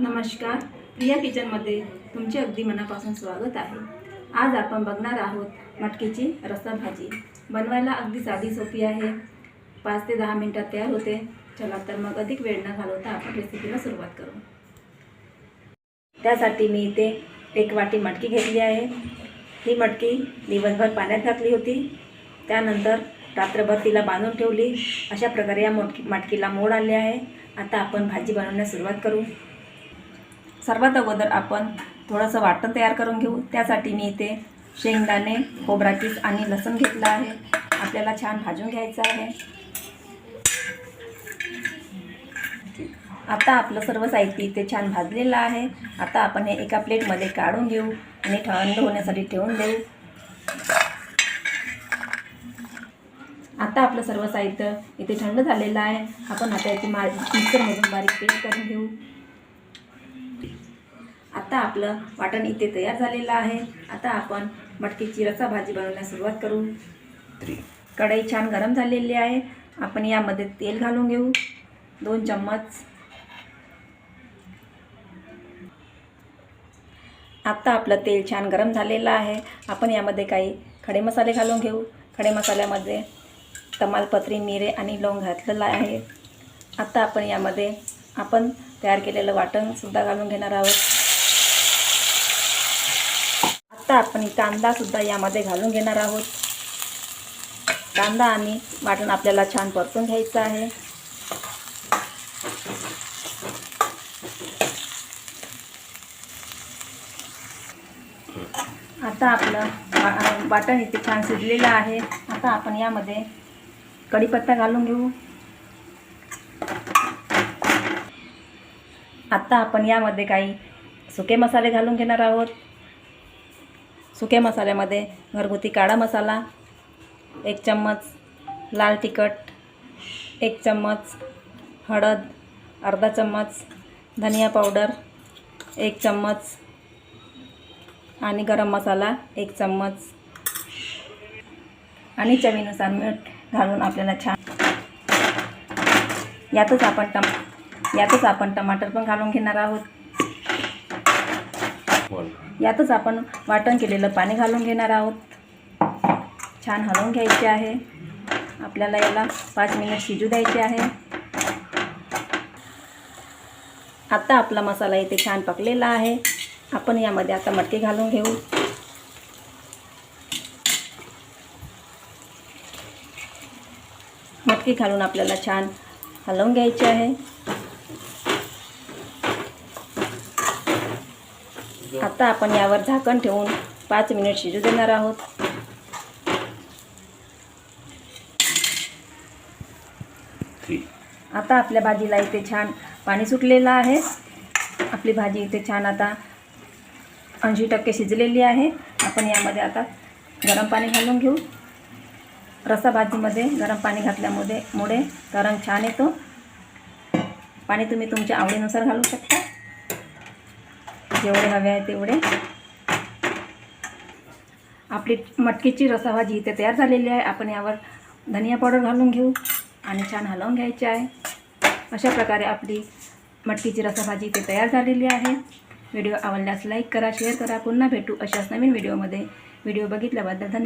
नमस्कार प्रिया किचनमध्ये तुमचे अगदी मनापासून स्वागत आहे. आज आपण बघणार आहोत मटकीची रस्सा भाजी बनवायला अगदी साधी सोपी आहे. पाच ते दहा मिनटात तयार होते. चला तर मग अधिक वेळ न घालवता आपण रेसिपीला सुरुवात करू. त्यासाठी मी इथे एक वाटी मटकी घेतली आहे. ही मटकी दिवसभर पाण्यात घातली होती. त्यानंतर रात्रभर तिला बांधून ठेवली. अशा प्रकारे या मोटकी मटकीला मोड आले आहे. आता आपण भाजी बनवण्यास सुरुवात करू. सर्वात अगोदर आपण थोडंसं वाटण तयार करून घेऊ. त्यासाठी मी इथे शेंगदाणे खोबरा पीस आणि लसूण घेतला आहे. आपल्याला छान भाजून घ्यायचं आहे. आता आपलं सर्व साहित्य इथे छान भाजलेलं आहे. आता आपण हे एका प्लेटमध्ये काढून घेऊ आणि थंड होण्यासाठी ठेवून देऊ. आता आपलं सर्व साहित्य इथे थंड झालेलं आहे. आपण आता इथे मा मिक्सरमधून बारीक पेस्ट करून घेऊ. आता आपलं वाटण इथे तयार झालेलं आहे. आता आपण मटकीची रसा भाजी बनवण्यास सुरुवात करू. कढई छान गरम झालेली आहे. आपण यामध्ये तेल घालून घेऊ. दोन चम्मच. आता आपलं तेल छान गरम झालेलं आहे. आपण यामध्ये काही खडे मसाले घालून घेऊ. खडे मसाल्यामध्ये तमालपत्री मिरे आणि लवंग घातलेलं आहे. आता आपण यामध्ये आपण तयार केलेलं वाटणसुद्धा घालून घेणार आहोत. आत्ता आपण कांदासुद्धा यामध्ये घालून घेणार आहोत. कांदा आणि वाटण आपल्याला छान परतून घ्यायचं आहे. आता आपलं वाटण इथे छान शिजलेलं आहे. आता आपण यामध्ये कढीपत्ता घालून घेऊ. आता आपण यामध्ये काही सुके मसाले घालून घेणार आहोत. सुक्या मसाल्यामध्ये घरगुती काळा मसाला एक चम्मच लाल तिखट एक चम्मच हळद अर्धा चम्मच धनिया पावडर एक चम्मच आणि गरम मसाला एक चम्मच. आणि चवीनुसार मीठ घालून आपल्याला छान यातच आपण टम यातच आपण टमाटर पण घालून घेणार आहोत. यातच आपण वाटण केलेलं पाणी घालून घेणार आहोत. छान हलवून घ्यायचे आहे. आपल्याला याला पाच मिनिट शिजू द्यायचे आहे. आता आपला मसाला इथे छान पकलेला आहे. आपण यामध्ये आता मटकी घालून घेऊ. मटकी घालून आपल्याला छान हलवून घ्यायचे आहे. आता आपण यावर झाकण ठेवून पाच मिनिट शिजू देणार आहोत. आता आपल्या भाजीला इथे छान पाणी सुटलेलं आहे. आपली भाजी इथे छान आता ऐंशी टक्के शिजलेली आहे. आपण यामध्ये आता गरम पाणी घालून घेऊ. रसा भाजीमध्ये गरम पाणी घातल्यामुळे मुळे रंग छान येतो. पाणी तुम्ही तुमच्या आवडीनुसार घालू शकता. जेवढे हवे आहे तेवढे. आपली मटकीची रसाभाजी इथे तयार झालेली आहे. आपण यावर धनिया पावडर घालून घेऊ आणि छान हलवून घ्यायची आहे. अशा प्रकारे आपली मटकीची रसाभाजी इथे तयार झालेली आहे. व्हिडिओ आवडल्यास लाईक करा शेअर करा. पुन्हा भेटू अशाच नवीन व्हिडिओमध्ये. व्हिडिओ बघितल्याबद्दल धन्यवाद.